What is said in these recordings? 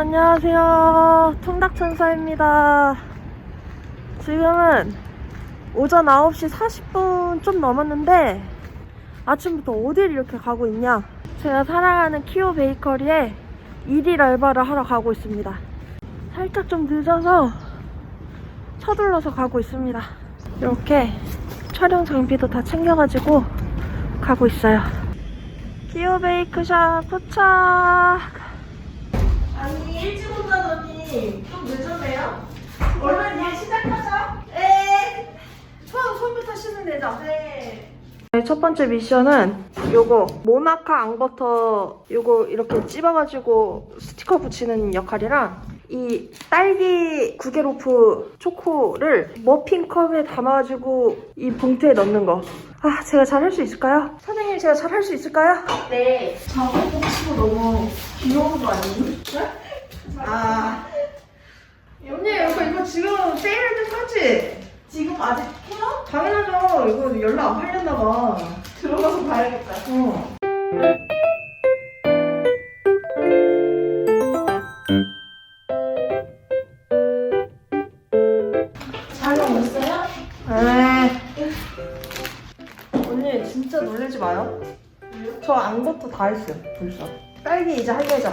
안녕하세요. 통닭천사입니다. 지금은 오전 9시 40분 좀 넘었는데 아침부터 어디를 이렇게 가고 있냐? 제가 사랑하는 키오 베이커리에 일일 알바를 하러 가고 있습니다. 살짝 좀 늦어서 서둘러서 가고 있습니다. 이렇게 촬영 장비도 다 챙겨가지고 가고 있어요. 키오 베이크샵 도착! 아니 일찍 온다더니 좀 늦었네요. 얼른 일 시작하자. 네. 처음 손부터 씻는 데죠. 네. 첫 번째 미션은 요거 모나카 앙버터 요거 이렇게 찝어가지고 스티커 붙이는 역할이랑 이 딸기 구게로프 초코를 머핀컵에 담아가지고 이 봉투에 넣는 거. 아, 제가 잘 할 수 있을까요? 선생님, 제가 잘 할 수 있을까요? 네. 작업복 치고 너무 귀여운 거 아니니? 아. 언니, 이거, 이거 지금 세일할 때 사지? 지금 아직 해요? 당연하죠. 이거 연락 안 팔렸나 봐. 들어가서 봐야겠다. 어. 다 했어요, 벌써. 딸기 이제 할 예정.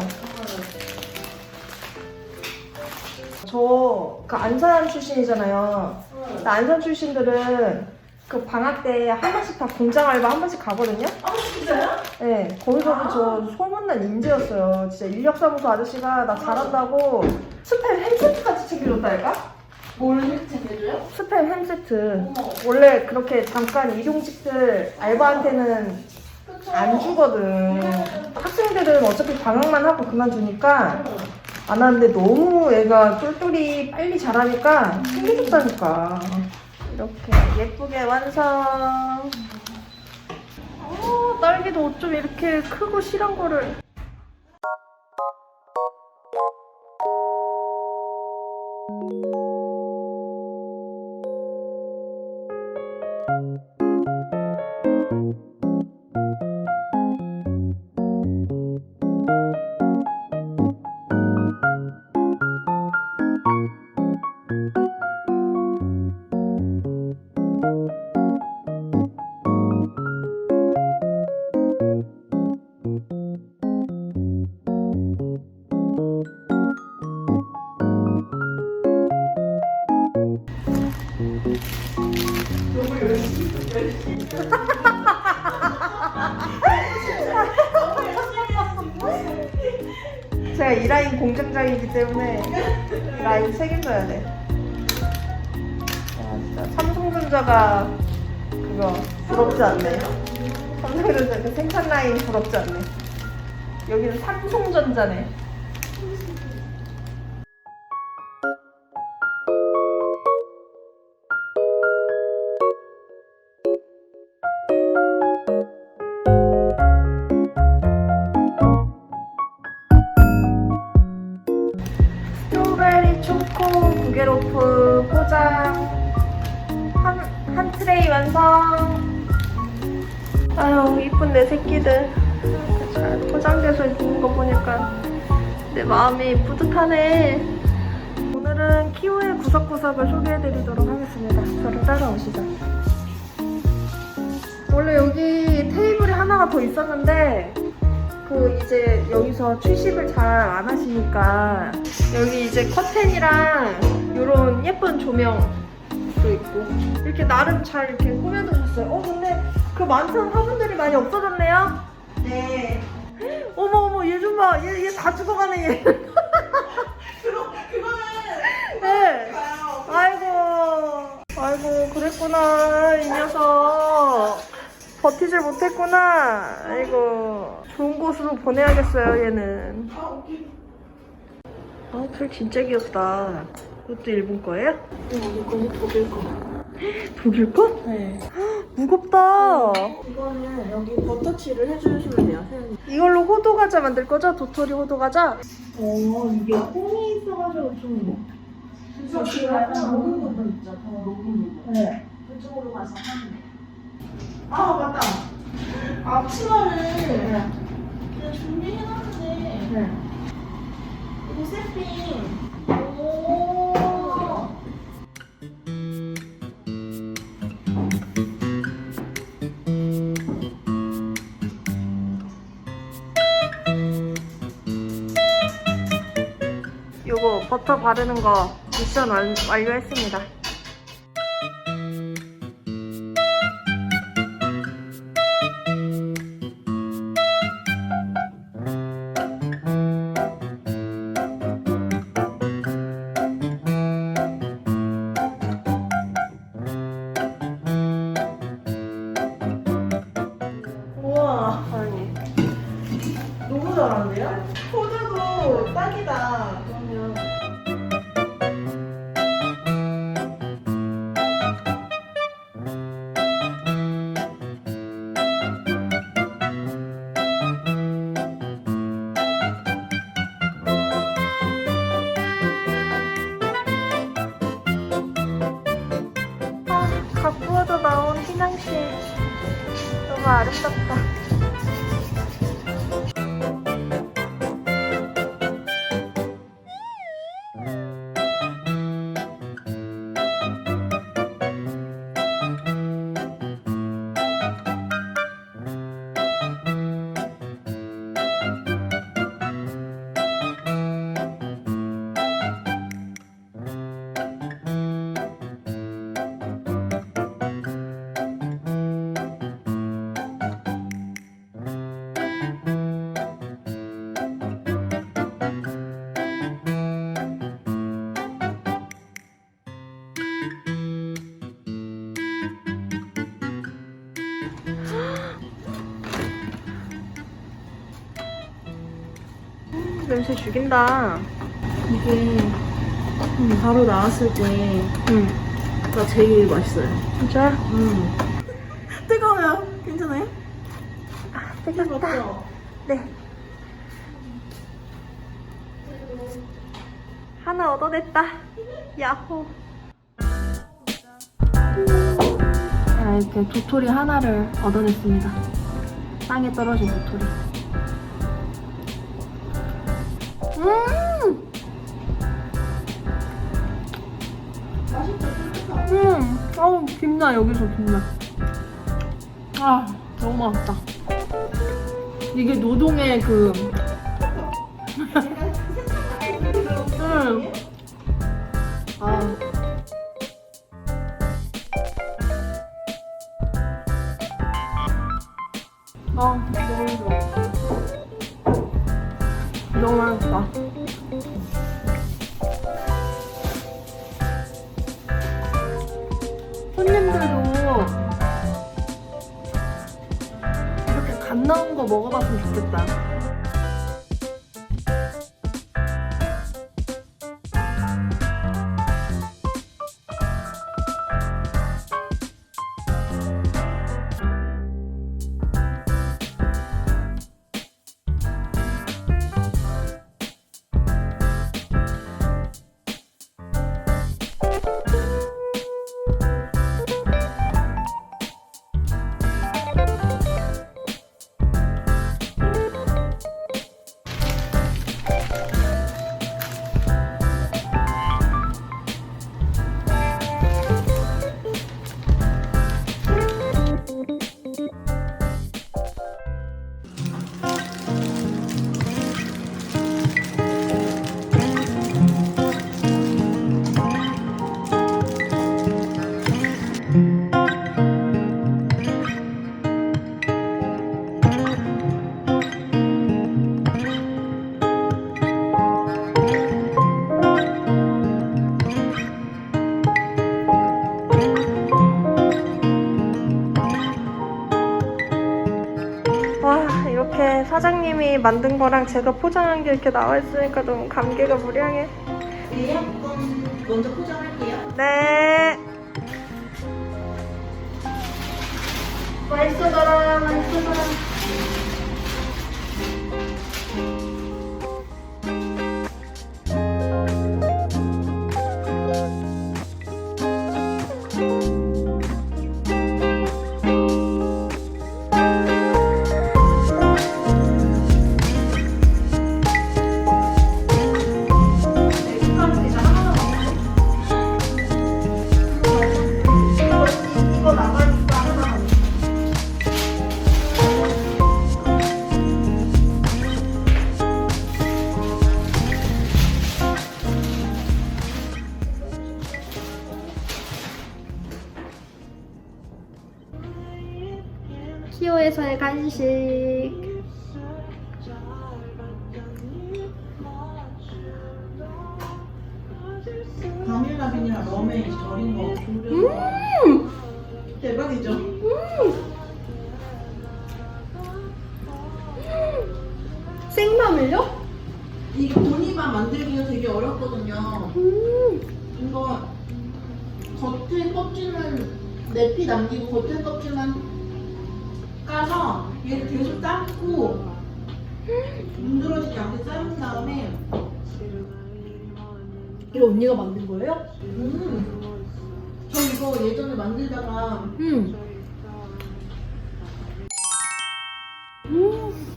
저, 그 안산 출신이잖아요. 나 안산 출신들은 그 방학 때 한 번씩 다 공장 알바 한 번씩 가거든요? 아, 진짜요? 네, 거기서도 저 소문난 인재였어요. 진짜 인력사무소 아저씨가 나 잘한다고 스팸 햄세트까지 챙겨줬다니까? 뭘 챙겨줘요? 스팸 햄세트. 어머. 원래 그렇게 잠깐 일용직들 알바한테는. 안 주거든. 학생들은 어차피 방학만 하고 그만두니까 안 하는데 너무 애가 똘똘이 빨리 자라니까 챙겨줬다니까. 이렇게 예쁘게 완성. 어, 딸기도 어쩜 이렇게 크고 실한 거를. 제가 이 라인 공장장이기 때문에 이 라인 책임져야 돼. 아, 진짜 삼성전자가 그거 부럽지 않네. 삼성전자 그 생산 라인 부럽지 않네. 여기는 삼성전자네. 마음이 뿌듯하네 오늘은 키오의 구석구석을 소개해드리도록 하겠습니다 저를 따라오시죠 원래 여기 테이블이 하나가 더 있었는데 그 이제 여기서 출식을 잘 안 하시니까 여기 이제 커튼이랑 이런 예쁜 조명도 있고 이렇게 나름 잘 이렇게 꾸며두셨어요. 어 근데 그 많던 화분들이 많이 없어졌네요. 네. 어머 어머 얘 좀 봐. 얘 얘 다 죽어가네 얘. 그거, 그거는. 네. 봐요. 아이고 아이고 그랬구나 이 녀석 버티질 못했구나. 아이고 좋은 곳으로 보내야겠어요 얘는. 아, 오케이. 아, 풀 진짜 귀엽다. 이것도 일본 거예요? 이거 독일 거. 독일 거? 네. 무겁다. 이거는 여기 버터칠을 해주시면 돼요, 사장님. 이걸로 호두 과자 만들 거죠? 도토리 호두 과자? 어, 이게 콩이 있어가지고 좀. 그래서 그 약간 녹은 부분 있죠, 더 녹은 부분. 네. 그쪽으로 가서 하면 돼. 아, 맞다. 앞치마를 그냥 준비해놨는데 네. 이거 세트 핑. 버터 바르는 거 미션 완, 완료했습니다. 냄새 죽인다. 이게 바로 나왔을 때가 응. 제일 맛있어요. 진짜? 음. 뜨거워요. 괜찮아요? 아, 뜨겁다. 뜨겁죠? 네. 하나 얻어냈다. 야호. 자, 이렇게 도토리 하나를 얻어냈습니다. 땅에 떨어진 도토리. 음! 음! 어우, 김나, 여기서 김나. 아, 너무 맛있다. 이게 노동의 그, 음. 아. 아, 너무 좋아. 너무 맛있다. 손님들도 이렇게 갓 나온 거 먹어봤으면 좋겠다. 만든 거랑 제가 포장한 게 이렇게 나와 있으니까 너무 감개가 무량해. 예약건 먼저 포장할게요. 네. 맛있어져라, 맛있어져라. 비닐랑 럼에 절인 거. 음! 대박이죠? 생마늘요? 이게 보니만 만들기가 되게 어렵거든요. 음. 이거 겉에 껍질만 내피 남기고 겉에 껍질만 까서 얘를 계속 삶고 문드러지지 않게 삶은 다음에 이거 언니가 만든 거예요? 음. 저 이거 예전에 만들다가 음. 음.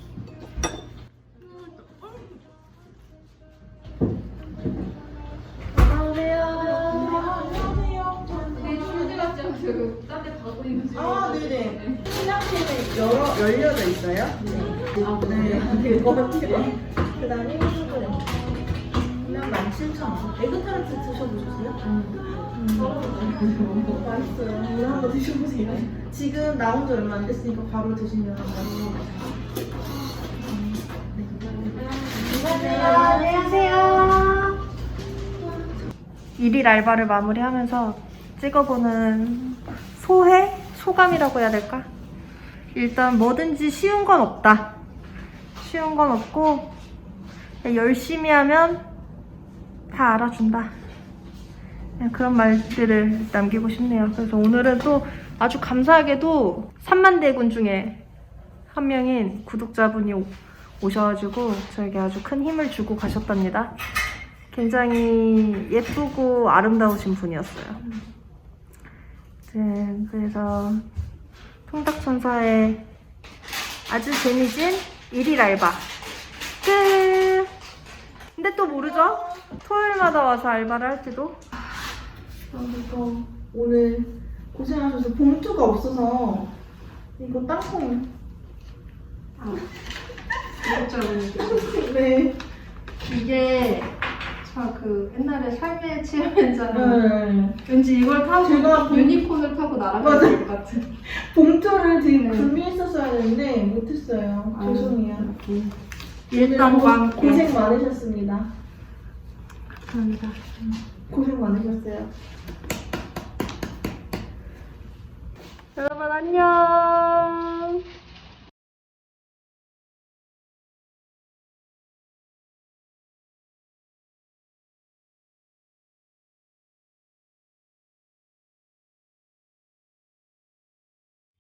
그 중. 아 네네. 시장실에 열어 열려져 있어요. 아, 네. 그거 같아요. 그다음에 그냥 17,000원. 에그타르트 드셔보셨어요? 음. 맛있어요. 이거 한번 드셔보세요. 지금 나온 지 얼마 안 됐으니까 바로 드시면 맛있어요. 안녕하세요. 일일 알바를 마무리하면서 찍어보는 소회? 소감이라고 해야 될까? 일단 뭐든지 쉬운 건 없다. 쉬운 건 없고 열심히 하면 다 알아준다. 그냥 그런 말들을 남기고 싶네요. 그래서 오늘은 또 아주 감사하게도 3만 대군 중에 한 명인 구독자분이 오- 오셔가지고 저에게 아주 큰 힘을 주고 가셨답니다. 굉장히 예쁘고 아름다우신 분이었어요. 네, 그래서 통닭천사의 아주 재미진 일일 알바 끝! 근데 또 모르죠? 토요일마다 와서 알바를 할지도 그래서 오늘 고생하셔서 봉투가 없어서 이거 땅콩. 네. 이게 참 그 옛날에 삶의 체험했잖아요. 네. 왠지 이걸 타고 제가 본- 유니콘을 타고. 될것 같은. 봉투를 되게 네. 준비했었어야 되는데 못했어요. 아, 죄송해요. 일당과 오늘 함께 고생 많으셨습니다. 감사합니다. 고생 많으셨어요. 여러분 안녕